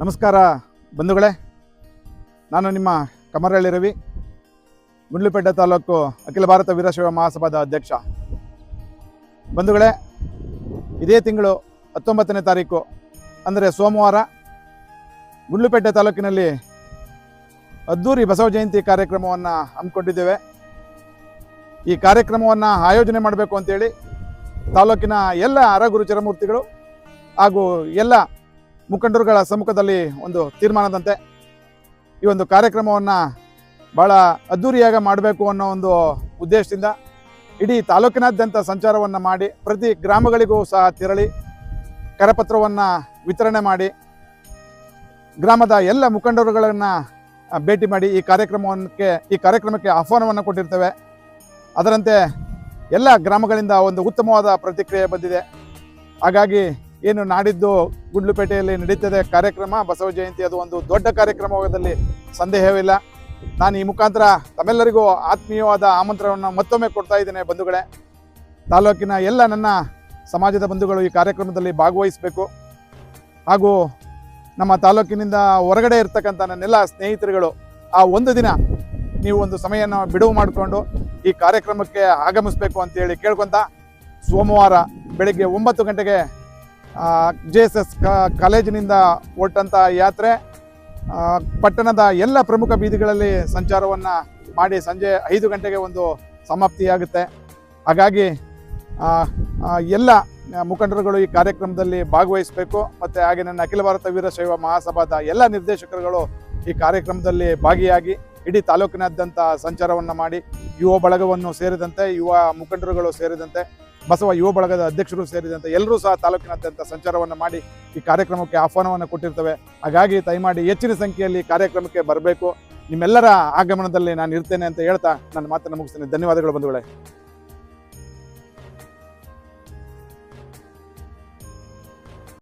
ನಮಸ್ಕಾರ ಬಂಧುಗಳೇ. ನಾನು ನಿಮ್ಮ ಕಮರಳ್ಳಿ ರವಿ ಗುಂಡ್ಲುಪೇಟೆ ತಾಲೂಕು ಅಖಿಲ ಭಾರತ ವೀರಶೈವ ಮಹಾಸಭಾದ ಅಧ್ಯಕ್ಷ. ಬಂಧುಗಳೇ, ಇದೇ ತಿಂಗಳು ಹತ್ತೊಂಬತ್ತನೇ ತಾರೀಕು, ಅಂದರೆ ಸೋಮವಾರ ಗುಂಡ್ಲುಪೇಟೆ ತಾಲೂಕಿನಲ್ಲಿ ಅದ್ದೂರಿ ಬಸವ ಜಯಂತಿ ಕಾರ್ಯಕ್ರಮವನ್ನು ಹಮ್ಮಿಕೊಂಡಿದ್ದೇವೆ. ಈ ಕಾರ್ಯಕ್ರಮವನ್ನು ಆಯೋಜನೆ ಮಾಡಬೇಕು ಅಂತೇಳಿ ತಾಲೂಕಿನ ಎಲ್ಲ ಅರಗುರು ಚರಮೂರ್ತಿಗಳು ಹಾಗೂ ಎಲ್ಲ ಮುಖಂಡರುಗಳ ಸಮ್ಮುಖದಲ್ಲಿ ಒಂದು ತೀರ್ಮಾನದಂತೆ ಈ ಒಂದು ಕಾರ್ಯಕ್ರಮವನ್ನು ಭಾಳ ಅದ್ಧೂರಿಯಾಗಿ ಮಾಡಬೇಕು ಅನ್ನೋ ಒಂದು ಉದ್ದೇಶದಿಂದ ಇಡೀ ತಾಲೂಕಿನಾದ್ಯಂತ ಸಂಚಾರವನ್ನು ಮಾಡಿ, ಪ್ರತಿ ಗ್ರಾಮಗಳಿಗೂ ಸಹ ತೆರಳಿ ಕರಪತ್ರವನ್ನು ವಿತರಣೆ ಮಾಡಿ, ಗ್ರಾಮದ ಎಲ್ಲ ಮುಖಂಡರುಗಳನ್ನು ಭೇಟಿ ಮಾಡಿ ಈ ಕಾರ್ಯಕ್ರಮಕ್ಕೆ ಈ ಕಾರ್ಯಕ್ರಮಕ್ಕೆ ಆಹ್ವಾನವನ್ನು ಕೊಟ್ಟಿರ್ತೇವೆ. ಅದರಂತೆ ಎಲ್ಲ ಗ್ರಾಮಗಳಿಂದ ಒಂದು ಉತ್ತಮವಾದ ಪ್ರತಿಕ್ರಿಯೆ ಬಂದಿದೆ. ಹಾಗಾಗಿ ಏನು ನಾಡಿದ್ದು ಗುಂಡ್ಲುಪೇಟೆಯಲ್ಲಿ ನಡೀತದೆ ಕಾರ್ಯಕ್ರಮ, ಬಸವ ಜಯಂತಿ ಅದು ಒಂದು ದೊಡ್ಡ ಕಾರ್ಯಕ್ರಮವಾದಲ್ಲಿ ಸಂದೇಹವಿಲ್ಲ. ನಾನು ಈ ಮುಖಾಂತರ ತಮ್ಮೆಲ್ಲರಿಗೂ ಆತ್ಮೀಯವಾದ ಆಮಂತ್ರಣವನ್ನು ಮತ್ತೊಮ್ಮೆ ಕೊಡ್ತಾ ಇದ್ದೇನೆ ಬಂಧುಗಳೇ. ತಾಲೂಕಿನ ಎಲ್ಲ ನನ್ನ ಸಮಾಜದ ಬಂಧುಗಳು ಈ ಕಾರ್ಯಕ್ರಮದಲ್ಲಿ ಭಾಗವಹಿಸಬೇಕು. ಹಾಗೂ ನಮ್ಮ ತಾಲೂಕಿನಿಂದ ಹೊರಗಡೆ ಇರ್ತಕ್ಕಂಥ ನನ್ನೆಲ್ಲ ಸ್ನೇಹಿತರುಗಳು, ಆ ಒಂದು ದಿನ ನೀವು ಒಂದು ಸಮಯನ ಬಿಡುವು ಮಾಡಿಕೊಂಡು ಈ ಕಾರ್ಯಕ್ರಮಕ್ಕೆ ಆಗಮಿಸಬೇಕು ಅಂತೇಳಿ ಕೇಳ್ಕೊತ ಸೋಮವಾರ ಬೆಳಗ್ಗೆ ಒಂಬತ್ತು ಗಂಟೆಗೆ ಜೆ ಎಸ್ ಎಸ್ ಕಾಲೇಜಿನಿಂದ ಹೊರಟಂಥ ಯಾತ್ರೆ ಪಟ್ಟಣದ ಎಲ್ಲ ಪ್ರಮುಖ ಬೀದಿಗಳಲ್ಲಿ ಸಂಚಾರವನ್ನು ಮಾಡಿ ಸಂಜೆ ಐದು ಗಂಟೆಗೆ ಒಂದು ಸಮಾಪ್ತಿಯಾಗುತ್ತೆ. ಹಾಗಾಗಿ ಎಲ್ಲ ಮುಖಂಡರುಗಳು ಈ ಕಾರ್ಯಕ್ರಮದಲ್ಲಿ ಭಾಗವಹಿಸಬೇಕು. ಮತ್ತು ಹಾಗೆ ನನ್ನ ಅಖಿಲ ಭಾರತ ವೀರಶೈವ ಮಹಾಸಭಾದ ಎಲ್ಲ ನಿರ್ದೇಶಕರುಗಳು ಈ ಕಾರ್ಯಕ್ರಮದಲ್ಲಿ ಭಾಗಿಯಾಗಿ ಇಡೀ ತಾಲೂಕಿನಾದ್ಯಂತ ಸಂಚಾರವನ್ನು ಮಾಡಿ ಯುವ ಬಳಗವನ್ನು ಸೇರಿದಂತೆ ಯುವ ಮುಖಂಡರುಗಳು ಸೇರಿದಂತೆ, ಬಸವ ಯುವ ಬಳಗದ ಅಧ್ಯಕ್ಷರು ಸೇರಿದಂತೆ ಎಲ್ಲರೂ ಸಹ ತಾಲೂಕಿನಾದ್ಯಂತ ಸಂಚಾರವನ್ನು ಮಾಡಿ ಈ ಕಾರ್ಯಕ್ರಮಕ್ಕೆ ಆಹ್ವಾನವನ್ನು ಕೊಟ್ಟಿರ್ತವೆ. ಹಾಗಾಗಿ ದಯಮಾಡಿ ಹೆಚ್ಚಿನ ಸಂಖ್ಯೆಯಲ್ಲಿ ಕಾರ್ಯಕ್ರಮಕ್ಕೆ ಬರಬೇಕು. ನಿಮ್ಮೆಲ್ಲರ ಆಗಮನದಲ್ಲಿ ನಾನು ಇರ್ತೇನೆ ಅಂತ ಹೇಳ್ತಾ ನನ್ನ ಮಾತನ್ನು ಮುಗಿಸ್ತೇನೆ. ಧನ್ಯವಾದಗಳು ಬಂಧುಗಳೇ.